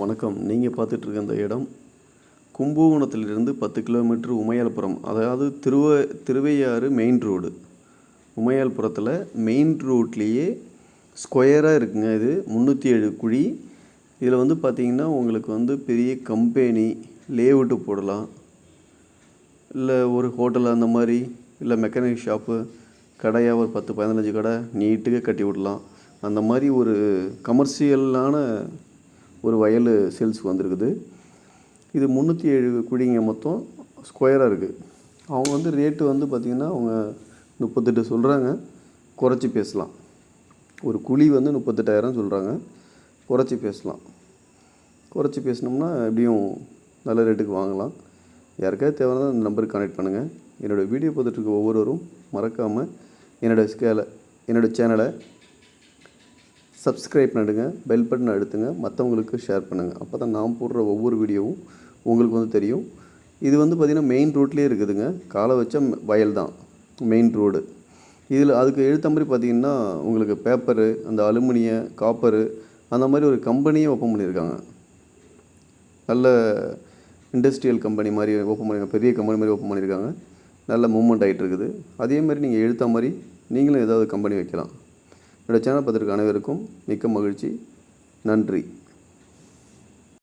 வணக்கம். நீங்கள் பார்த்துட்ருக்க இந்த இடம் கும்பகோணத்திலிருந்து பத்து கிலோமீட்டர் உமையால்புரம் அதாவது திருவ திருவையாறு மெயின் ரோடு உமையால்புரத்தில் மெயின் ரோட்லேயே ஸ்கொயராக இருக்குங்க இது முந்நூற்றி ஏழு குழி. இதில் வந்து பார்த்தீங்கன்னா உங்களுக்கு வந்து பெரிய கம்பெனி லேஅவுட்டு போடலாம். இல்லை ஒரு ஹோட்டல் அந்த மாதிரி இல்லை மெக்கானிக் ஷாப்பு கடையாக ஒரு பத்து பதினஞ்சு கடை நீட்டுக்கு கட்டி விடலாம். அந்த மாதிரி ஒரு கமர்ஷியலான ஒரு வயல் சேல்ஸ் வந்திருக்குது. இது முந்நூற்றி ஏழு குழிங்க மொத்தம் ஸ்கொயராக இருக்குது அவங்க வந்து ரேட்டு வந்து பார்த்திங்கன்னா அவங்க முப்பத்தெட்டு சொல்கிறாங்க குறைச்சி பேசலாம். ஒரு குழி வந்து முப்பத்தெட்டாயிரம் சொல்கிறாங்க குறைச்சி பேசலாம். குறைச்சி பேசினோம்னா எப்படியும் நல்ல ரேட்டுக்கு வாங்கலாம். யாருக்காவது தேவைன்னா இந்த நம்பருக்கு கனெக்ட் பண்ணுங்கள் என்னோடய வீடியோ பார்த்துட்டு இருக்க ஒவ்வொருவரும் மறக்காமல் என்னோடய ஸ்கேலை என்னோடய சேனலை சப்ஸ்கிரைப் பண்ணிடுங்க பெல் பட்டன் அழுத்துங்க மற்றவங்களுக்கு ஷேர் பண்ணுங்கள் அப்போ தான் நான் போடுற ஒவ்வொரு வீடியோவும் உங்களுக்கு வந்து தெரியும். இது வந்து பார்த்திங்கன்னா மெயின் ரோட்லேயே இருக்குதுங்க. காலை வச்ச வயல் தான் மெயின் ரோடு இதில் அதுக்கு எழுத்த மாதிரி பார்த்திங்கன்னா உங்களுக்கு பேப்பரு அந்த அலுமினிய காப்பரு அந்த மாதிரி ஒரு கம்பெனியே ஓப்பன் பண்ணியிருக்காங்க. நல்ல இண்டஸ்ட்ரியல் கம்பெனி மாதிரி ஓப்பன் பண்ணியிருக்காங்க பெரிய கம்பெனி மாதிரி ஓப்பன் பண்ணியிருக்காங்க. நல்ல மூவ்மெண்ட் ஆகிட்டு இருக்குது. அதே மாதிரி நீங்கள் எழுத்த மாதிரி நீங்களும் ஏதாவது கம்பெனி வைக்கலாம். என்னோடய சேனல் பார்த்துருக்க அனைவருக்கும் மிக்க மகிழ்ச்சி. நன்றி.